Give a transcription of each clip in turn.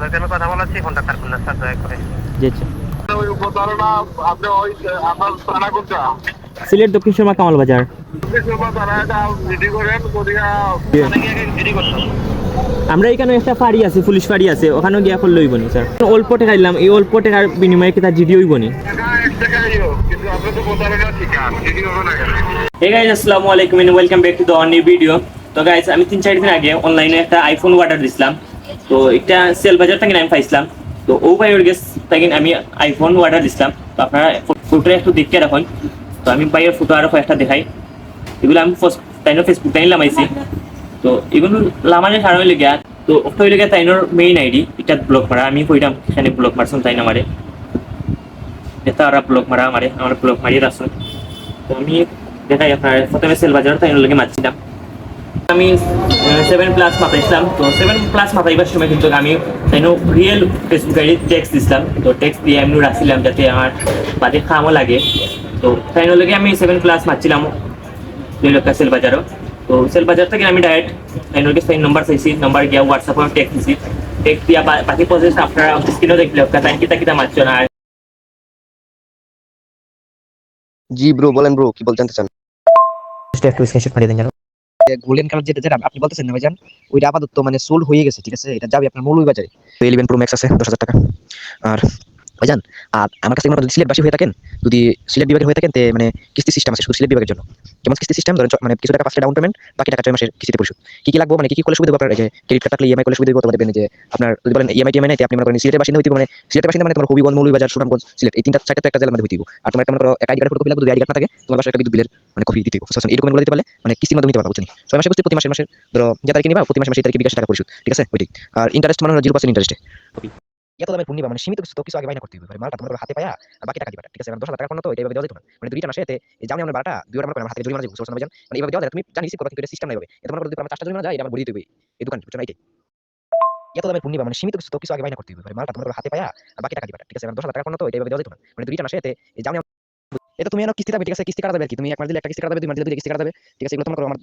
আমি কথা বলাচ্ছি ফোনটা কাটবেন না স্যার দয়া করে। জি ওই উপধারণা আপনি ওই আমার থানা কোনটা সিলেট দক্ষিণ শর্মা কামাল বাজার। আমরা এখানে একটা ফাড়ি আছে পুলিশ ফাড়ি আছে ওখানে গিয়া করলে হইব নি স্যার অল্প টাকা দিলাম এই অল্প টাকার বিনিময়ে কি তার জিডি হইব নি টাকা এক টাকাইও কিন্তু আপনি তো প্রতারণা ঠিক আছে রেডি হবে না কেন? হে গাইজ আসসালামু আলাইকুম and welcome back to the new video তো গাইজ আমি তিন চার দিন আগে অনলাইনে একটা আইফোন অর্ডার দিছিলাম। তো এটা সেল বাজার থেকে আমি পাইছিলাম। তো ও ভাইয়ের গেস তাই আমি আইফোন অর্ডার দিছিলাম। তো আপনারা ফটোটা একটু দেখতে রাখুন। তো আমি ভাইয়ের ফটো আরও কয়েকটা দেখাই। এগুলো আমি তাইনো ফেসবুক তাই লামাইছি। তো এগুলো হইলে গিয়া, তো ওটা হইলে গিয়া তাইনোর মেইন আইডি এটা ব্লক মারা, আমি কইলাম এখানে ব্লক মারছুন তাই না এটা আর ব্লক মারা আমারে, আমার ব্লক মারিয়ে রাখছুন তো আমি দেখাই আপনার, প্রথমে সেল বাজার তাই লগে মারছিলাম। আমি সেভেন প্লাস মাতাইছিলাম তো সেভেন প্লাস মাতাইবার সময় কিন্তু আমি তাই রিয়েল ফেসবুক আইডি টেক্স দিছিলাম। তো টেক্স দিয়ে আমি রাখছিলাম যাতে আমার বাদে খামও লাগে। তো তাই আমি সেভেন প্লাস মারছিলাম দুই লক্ষ সেল বাজারও তো সেল বাজার থেকে আমি ডাইরেক্ট তাই লগে সেই নাম্বার চাইছি নাম্বার গিয়া হোয়াটসঅ্যাপে টেক্স দিছি। টেক্স দিয়া বাকি প্রসেস আপনারা স্ক্রিনও দেখলে তাই কিতা কিতা মারছো না। আর জি ব্রো বলেন ব্রো কি বলতে চান? একটু স্ক্রিনশট পাঠিয়ে দেন গোল্ডেন কালার যেটা যেটা আপনি বলতেছেন না ভাইজান, ওইটা আপাতত মানে সোল্ড হয়ে গেছে, ঠিক আছে? এটা যাবে আপনার মৌলভী বাজারে ইলেভেন প্রো ম্যাক্স আছে, দশ হাজার টাকা। আর ভাইজান, আর আমার কাছে মনে সিলেট বাসী হয়ে থাকেন, যদি সিলেট বিভাগে হয়ে থাকেন, তে মানে কিস্তি সিস্টেম আছে শুধু সিলেট বিভাগের জন্য। কেমন কিস্তি সিস্টেম ধরেন মানে কিছু টাকা ফার্স্টে ডাউন পেমেন্ট বাকি টাকা ছয় মাসের কিস্তিতে পরিশোধ। কি কি লাগবে? মানে কি কি করলে সুবিধা আপনার? যে ক্রেডিট কার্ড থাকলে ইএমআই করলে সুবিধা পারবেন যে আপনার যদি বলেন ইএমআই টিএমআই আপনি মনে করেন সিলেটের বাসিন্দা হইতে মানে সিলেটের বাসিন্দা মানে তোমার হবিগঞ্জ মৌলভীবাজার, সুনামগঞ্জ, সিলেট। এই তিনটা চারটা একটা জেলার মধ্যে হইতে আর তোমার একটা মনে করো আইডি কার্ড ফটো লাগবে যদি আইডি কার্ড থাকে, তোমার বাসায় একটা বিদ্যুৎ বিলের মানে কপি দিতে হবে। এই ডকুমেন্টগুলো দিতে পারলে মানে কিস্তির মাধ্যমে দিতে পারবা, বুঝছেন? ছয় মাসে কিস্তি, প্রতি মাসে মাসে ধরো যে তারিখে নিবা, প্রতি মাসে মাসে তারিখে বিকাশ টাকা পরিশোধ। ঠিক আছে? ওইটাই আর ইন্টারেস্ট মানে জিরো পার্সেন্ট ইন্টারেস্টে এত দামের পূর্ণিমা মানে সীমিত কিছু তো কিছু আগে বাইনা করতে হবে মানে মালটা তোমার হাতে পায়া বাকি টাকা দিবা ঠিক আছে? মানে দশ হাজার টাকা কোনো তো এটা দেওয়া যেত না। মানে দুইটা মাসে এতে জানি আমার বারোটা দুই আমার হাতে জরিমানা যাব সোশ্যাল মানে এইভাবে দেওয়া যায়, তুমি জানি করবা কিন্তু সিস্টেম নাই হবে এত আমার যদি আমার চারটা জরিমানা যায়, এটা আমার বলি দেবে এই দোকান কিছু না এত দামের পূর্ণিমা মানে সীমিত কিছু তো কিছু আগে বাইনা করতে হবে মানে মালটা তোমার হাতে পায়া বাকি টাকা দিবা ঠিক আছে? দশ হাজার টাকা কোনো তো এটা দেওয়া যেত না। মানে দুইটা মাসে এতে জানি এটা তুমি এনে কিস্তি দিবে, ঠিক আছে? কিস্তি কাটা দেবে কি। তুমি একবার দিলে একটা কিস্তি কাটা দেবে দুই মাস দিলে দুই কিস্তি কাটা দেবে ঠিক আছে, এগুলো তোমার আমার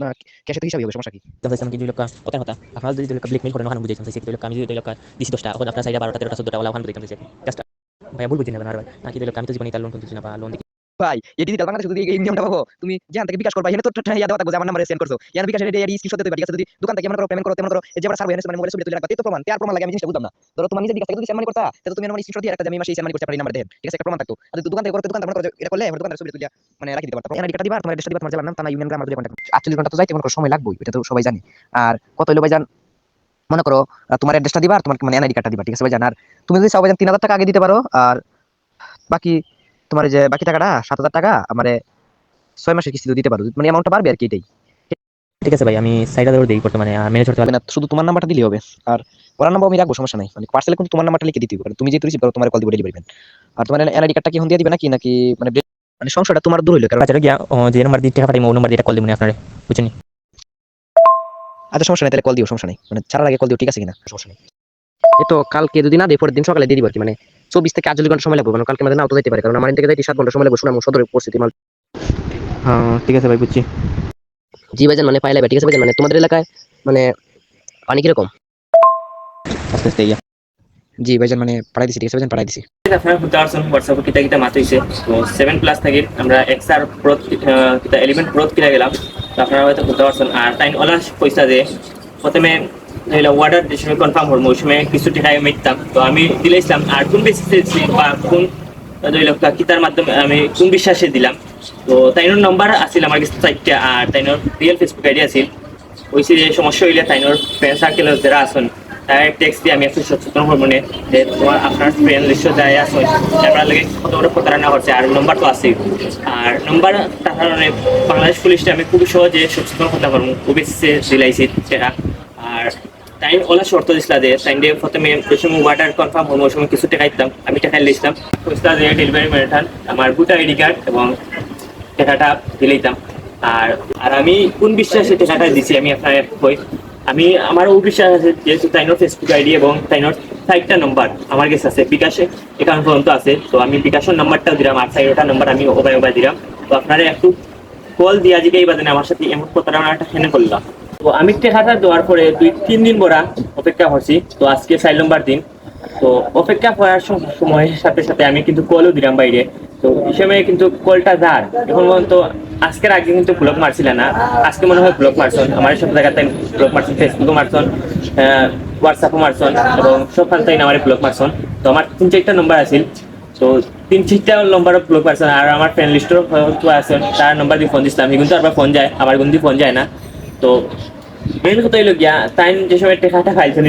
ক্যাশে তো হিসাবে হবে সমস্যা কি? তাহলে কি দুই লক্ষ ওটা কথা। আপনারা যদি দুই লক্ষ ব্ল্যাকমেল করেন ওখানে বুঝাইছেন সেই দুই আমি যদি দুই দিছি দশটা, এখন আপনার সাইডে বারোটা, তেরোটা, চোদ্দটা, ওলা, ওখানে বুঝাইতাম সেই কাজটা ভাইয়া, ভুল বুঝি নেবেন আর ভাই নাকি দুই লক্ষ, আমি তো জীবনে তার লোন তুলছি না বা লোন ভাই বাংলাদেশে যদি এই তুমি থেকে বিকাশ করবা এখানে তো ইয়া দেওয়া আমার নাম্বারে সেন্ড করছ। বিকাশ এটা দিতে আছে? যদি দোকান থেকে মনে পেমেন্ট করো, তেমন করো এই যে মানে তুলে তো প্রমাণ। তার প্রমাণ লাগে, আমি জিনিসটা না। ধরো, তোমার যদি সেন্ড করতা, তাহলে তুমি আমার আমি মাসে সেন্ড করতে পারি নাম্বার দেন ঠিক আছে? প্রমাণ থাকতো। দোকান থেকে দোকান মনে এটা করলে, আমার দোকানের তুলে মানে রাখি দিতে পারতাম এনআইডি কার্ড দিবা, তোমার অ্যাড্রেস দিবা, তোমার জেলার ইউনিয়ন গ্রাম আর দুটো কন্টাক্ট 48 ঘণ্টা তো যাইতে মনে করো সময় লাগবে এটা তো সবাই জানে। আর কত হলো ভাইজান? মনে করো তোমার অ্যাড্রেসটা দিবা তোমার মানে এনআইডি কার্ডটা দিবা, ঠিক আছে ভাইজান? আর তুমি যদি চাও ভাইজান 3000 টাকা আগে দিতে পারো, আর বাকি তোমার যে বাকি টাকাটা 7000 টাকা আমারে ছয় মাসের কিস্তি দিতে পারো। মানে অ্যামাউন্টটা বাড়বে আর কি এটাই। ঠিক আছে ভাই আমি সাইডা ধরে দিই বর্তমানে ম্যানেজ করতে পারবে না শুধু তোমার নাম্বারটা দিলেই হবে। আর ওরা নাম্বার আমি রাখব সমস্যা নাই। মানে পার্সেলে কিন্তু তোমার নাম্বারটা লিখে দিতে কারণ তুমি যেহেতু রিসিভ করো তোমার কল দিব ডেলিভারি আর তোমার এনআইডি কার্ডটা কি হন দিয়ে দিবে নাকি নাকি মানে মানে সংশয়টা তোমার দূর হইল কারণ বাজারে গিয়া যে নাম্বার দিয়ে টাকা পাঠাই ও নাম্বার দিয়ে কল দিবেন আপনারে বুঝছেন আচ্ছা সমস্যা নাই তাহলে কল দিও সমস্যা নাই। মানে ছাড়ার আগে কল দিও ঠিক আছে কিনা? সমস্যা নেই। এই তো কালকে যদি না দেয় পরের দিন সকালে দিয়ে দিব আর কি মানে চব্বিশ থেকে আটচল্লিশ ঘণ্টা সময় লাগবে। মানে কালকে আমাদের নাও তো যেতে পারে কারণ আমার থেকে যাইতে সাত ঘণ্টা সময় লাগবে শোনা সদরে পরিস্থিতি মাল। হ্যাঁ ঠিক আছে ভাই বুঝছি। জি ভাইজান মানে পাইলে ঠিক আছে ভাইজান মানে তোমাদের এলাকায় মানে পানি কীরকম? আস্তে আস্তে ইয়া। জি ভাইজান মানে পাঠাই দিছি ঠিক আছে ভাইজান দিছি। আপনারা হয়েছে তো সেভেন প্লাস থেকে আমরা এক্স আর প্রো কিতা এলিমেন্ট প্রো কিনা গেলাম তো আপনারা হয়তো খুঁজতে পারছেন আর টাইম ওলার পয়সা যে প্রথমে ওয়ার্ডার সময় কনফার্ম হল সময় কিছু টাকা আমি তো আমি দিলাইছিলাম আর কোন বেসিসে বা কোন লক্ষ কিতার মাধ্যমে আমি কোন বিশ্বাসে দিলাম? তো, তাইনোর নম্বর আছিল আমার কাছে চারটা, আর তাইনোর রিয়েল ফেসবুক আইডি আছিল। হয়েছে যে, সমস্যা হইলে তাইনোর ফ্রেন্ড সার্কেলের যারা আছেন, তার টেক্সট দিয়ে আমি একটু সচেতন হব মনে যে তোমার, আপনার ফ্রেন্ড লিস্ট যায় আসুন আপনার লাগে কত বড় প্রতারণা হচ্ছে আর নম্বর তো আছে আর নম্বর তার কারণে বাংলাদেশ পুলিশটা আমি খুবই সহজে সচেতন হতে পারব ওবিসি দিলাইছি, সেটা। আর টাইম ওলা শর্ত দিছিলা যে টাইম দিয়ে প্রথমে যে সময় ওয়াটার কনফার্ম হব সময় কিছু টাকা দিতাম, আমি টাকা লিখতাম পয়সা দিয়ে ডেলিভারি মেরেঠান আমার বুটা আইডি কার্ড এবং টাকাটা দিলাইতাম আর আর আমি কোন বিশ্বাসে টাকাটা দিছি, আমি আপনার কই আমি আমার ও বিশ্বাস আছে, যেহেতু তাইনোর ফেসবুক আইডি এবং তাইনোর সাইটটা নাম্বার আমার কাছে আছে, বিকাশে একাউন্ট পর্যন্ত আছে। তো আমি বিকাশের নাম্বারটাও দিলাম আর সাইডটা নাম্বার আমি ওবাই ওবাই দিলাম। তো আপনারা একটু কল দিয়া জিগে এই বাদে আমার সাথে এমন প্রতারণাটা হেনে করলাম তো আমি টেকাটা দেওয়ার পরে দুই, তিন দিন বড়া অপেক্ষা করছি। তো আজকে চার নম্বর দিন। তো অপেক্ষা করার সম- সময়ের সাথে সাথে আমি কিন্তু কলও দিলাম বাইরে। তো সময় কিন্তু কলটা যার। এখন পর্যন্ত আজকের আগে কিন্তু ব্লক মারছিল না। আজকে মনে হয় ব্লক মারছন। আমার সব জায়গাতে ব্লক মারছন ফেসবুকও মারছন হোয়াটসঅ্যাপও মারছন এবং সব ফালতাই আমার ব্লক মারছন। তো আমার তিন চারটা নম্বর আছিল। তো তিন চারটা নম্বর ব্লক পারছেন আর আমার ফ্রেন্ড লিস্টও আছেন তার নম্বর দিয়ে ফোন দিছিলাম। কিন্তু আবার ফোন যায়। আমার কিন্তু ফোন যায় না। তো মেইন কথা হইল গিয়া যে সময়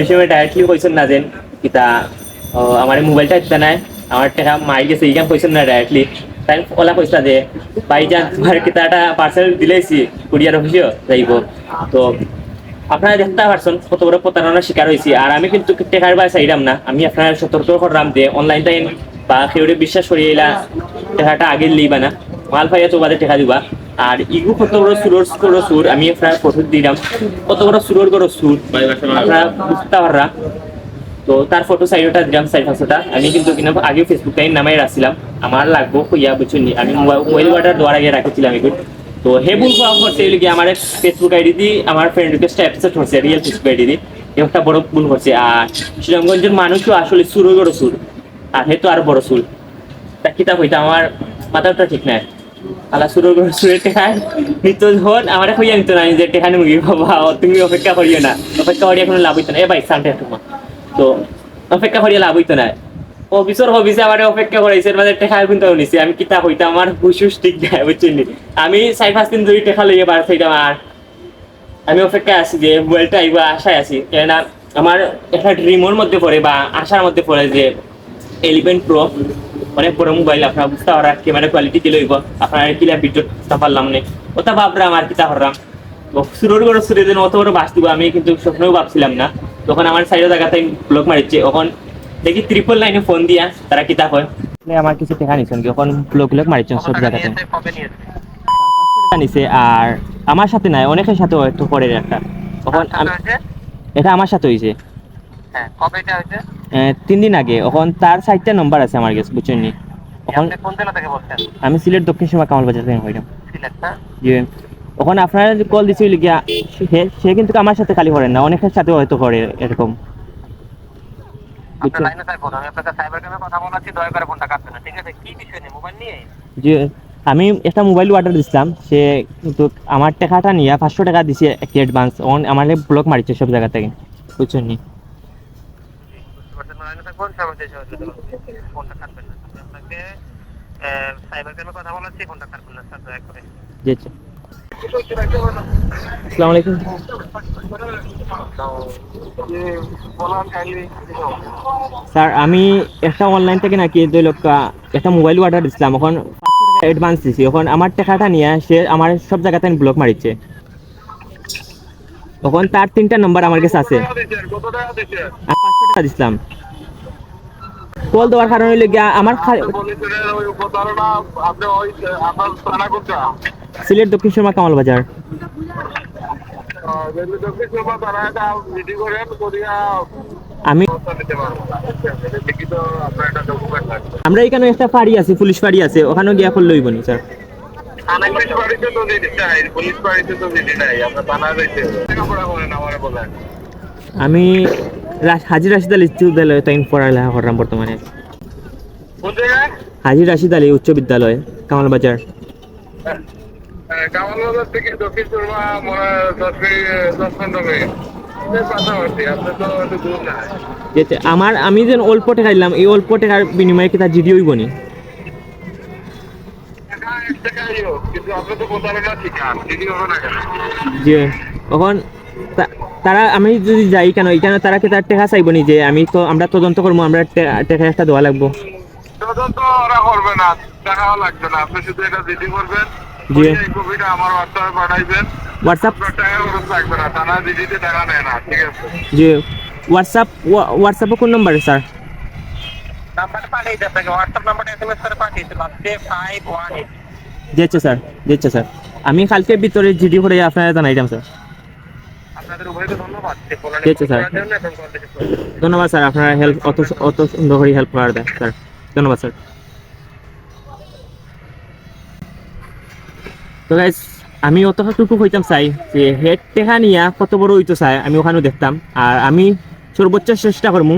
এই সময় কইছেন না যেন, কিতা আমার মোবাইলটা দিতে নাই আমার টাকা মাই গেছে ইগান কইছেন না ডাইরেক্টলি তাই ওলা কইসা যে ভাইজান তোমার পার্সেল দিলেছি কুরিয়ার যাইব। তো আপনারা দেখতে পারছেন কত বড় প্রতারণার শিকার হয়েছি আর আমি কিন্তু টেকার বা চাইলাম না, আমি আপনার সতর্ক করলাম যে অনলাইন টাইম বা কেউরে বিশ্বাস করি এলা টেকাটা আগে লিবা না। মাল পাইয়া তো বাদে টেকা দিবা। আর ইগু কত বড় সুরর বড় সুর আমি আপনার ফটো দিলাম কত বড় সুরর বড় সুর আপনারা বুঝতে পাররা তো তার ফটো সাইডটা দিলাম সাইড আমি কিন্তু কিনা আগে ফেসবুক টাইম নামাই রাখছিলাম আমার লাগবো কইয়া বুঝছেন আমি মোবাইল ওয়াটার দেওয়ার আগে রাখেছিলাম এগুলো তো হে করা করছে এগুলো কি আমার ফেসবুক আইডি দি আমার ফ্রেন্ড রিকোয়েস্ট অ্যাপসেট হচ্ছে রিয়েল ফেসবুক আইডি দি একটা বড় ভুল করছে আর শ্রীরামগঞ্জের মানুষও আসলে সুর বড় সুর আর হে তো আরও বড় সুর তা কিতাব হইতা আমার মাথাটা ঠিক নাই আলা সুরের আমি কিতা আমার পাঁচ দিন ধরে টেকা আমি অপেক্ষায় আছি যে, মোবাইলটা আইব আশায় আছি। কেননা আমার একটা ড্রিমের মধ্যে পড়ে বা আশার মধ্যে পড়ে যে এলিভেন প্রো অনেক বড় মোবাইল আপনারা বুঝতে পারা ক্যামেরা কোয়ালিটি কি লইব আপনারা কিলা ভিডিও বুঝতে পারলাম না। ওটা ভাবরা আমার কিতা হরলাম তো সুরের বড় সুরে যেন অত বড় বাস দিব আমি কিন্তু স্বপ্নেও ভাবছিলাম না। তখন আমার সাইডে জায়গাতে ব্লক মারিচ্ছে তখন দেখি ট্রিপল লাইনে ফোন দিয়া তারা কিতা হয় আমার কিছু টেকা নিছেন কি এখন ব্লক ব্লক মারিচ্ছেন সব জায়গাতে। টাকা নিছে আর আমার সাথে নাই অনেকের সাথে একটু। পরে একটা তখন হয়েছে? এটা আমার সাথে হয়েছে। হ্যাঁ কবে এটা হয়েছে? তিন দিন আগে। এখন তার সাইডটা নম্বর আছে আমার কাছে বুঝছেন নি? এখন আমি সিলেট দক্ষিণ সীমা কামাল বাজার থেকে হইলাম সিলেট না যে ওখন আপনারা কল দিছিল গিয়া সে কিন্তু আমার সাথে খালি করেন না অনেকের সাথে হয়তো করে এরকম। আমি আপনাকে সাইবার ক্রাইমে কথা বলাচ্ছি দয়া করে ফোনটা কাটবেন না ঠিক আছে? কি বিষয় নিয়ে? মোবাইল নিয়ে? যে আমি একটা মোবাইল অর্ডার দিছিলাম সে কিন্তু আমার টাকাটা নিয়ে পাঁচশো টাকা দিছে অ্যাডভান্স অন আমার ব্লক মারিছে সব জায়গা থেকে বুঝছেন থাকবেন সবাই দেশে হচ্ছে ফোনটা কাটবেন না। আপনাকে সাইবার ক্রাইমে কথা বলাচ্ছি, ফোনটা কাটবেন না, স্যার, দয়া করে। জি আচ্ছা। আসসালামু আলাইকুম। স্যার, আমি একটা অনলাইন থেকে নাকি দুই লক্ষ একটা মোবাইল অর্ডার দিছিলাম, এখন অ্যাডভান্স দিছি। এখন আমার টাকাটা নিয়ে সে আমার সব জায়গাতে ব্লক মারিচ্ছে তখন তার তিনটা নম্বর আমার কাছে আছে। আমি পাঁচশো টাকা দিছিলাম। কল দেওয়ার কারণে হইল গিয়া আমার সিলেট দক্ষিণ শর্মা কামাল বাজার আমি আমরা এখানে একটা ফাঁড়ি আছে পুলিশ ফাঁড়ি আছে ওখানেও গিয়া করলে হইব নি স্যার। আমি রা- হাজি রাশিদ আলী উচ্চ বিদ্যালয়ে তাই পড়ালেখা করলাম বর্তমানে। হাজির রাশিদ আলী উচ্চ বিদ্যালয় কামাল বাজার থেকে দক্ষিণ চুরমা মনে হয় আমার আমি যেন অল্প টাকা দিলাম এই অল্প টাকার বিনিময়ে কি তার জিডি হইব নি? টাকা এক তারা আমি যদি যাই কেন এখানে তারা কি তার টাকা চাইব নি যে আমি তো আমরা তদন্ত করব আমরা টাকা একটা দেওয়া লাগবো। তদন্ত ওরা করবে না টাকাও লাগবে না। আপনি শুধু এটা দিদি করবেন জি। কপিটা আমার হোয়াটসঅ্যাপে পাঠাইবেন। হোয়াটসঅ্যাপ টাকা খরচ লাগবে না থানা দিদিতে টাকা নেয় না ঠিক আছে? যে হোয়াটসঅ্যাপ হোয়াটসঅ্যাপে কোন নম্বরে স্যার নাম্বারটা পাঠিয়েছি আপনাকে হোয়াটসঅ্যাপ নাম্বারটা এসএমএস করে দিচ্ছে স্যার দিচ্ছে স্যার আমি কালকে ভিতরে জিডি করে আপনারা জানাইলাম স্যার আপনাদের উভয়কে ধন্যবাদ যে ফোনটা ঠিক আছে, স্যার। ধন্যবাদ স্যার। আপনারা হেল্প অত অত সুন্দর করে হেল্প করার দেন স্যার। ধন্যবাদ স্যার। তো গাইস আমি অতটুকু হইতাম চাই যে হেড টেহা নিয়া কত বড় হইতো চাই আমি ওখানেও দেখতাম। আর আমি সর্বোচ্চ চেষ্টা করব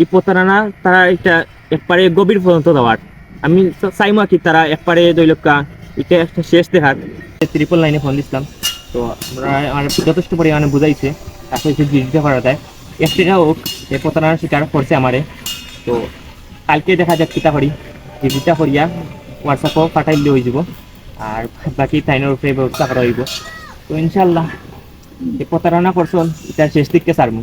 এই প্রতারণা তারা এটা একবারে গভীর পর্যন্ত দেওয়ার। আমি চাইমো আর কি তারা একবারে দৈলকা এটা একটা শেষ দেখার। ত্রিপল লাইনে ফোন দিছিলাম। তো আমরা আমার যথেষ্ট পরিমাণে বুঝাইছে আসলে জিজ্ঞাসা করা যায় একটিটা টাকা হোক, এ প্রতারণার শিকার করছে আমারে, তো কালকে দেখা যাক কিতা করি। ভিজিটা করিয়া হোয়াটসঅ্যাপও পাঠাইলে হয়ে যাব, আর বাকি টাইনের উপরে ব্যবস্থা করা হইব। তো ইনশাল্লাহ এ প্রতারণা করছেন এটা শেষ দিককে সারমু।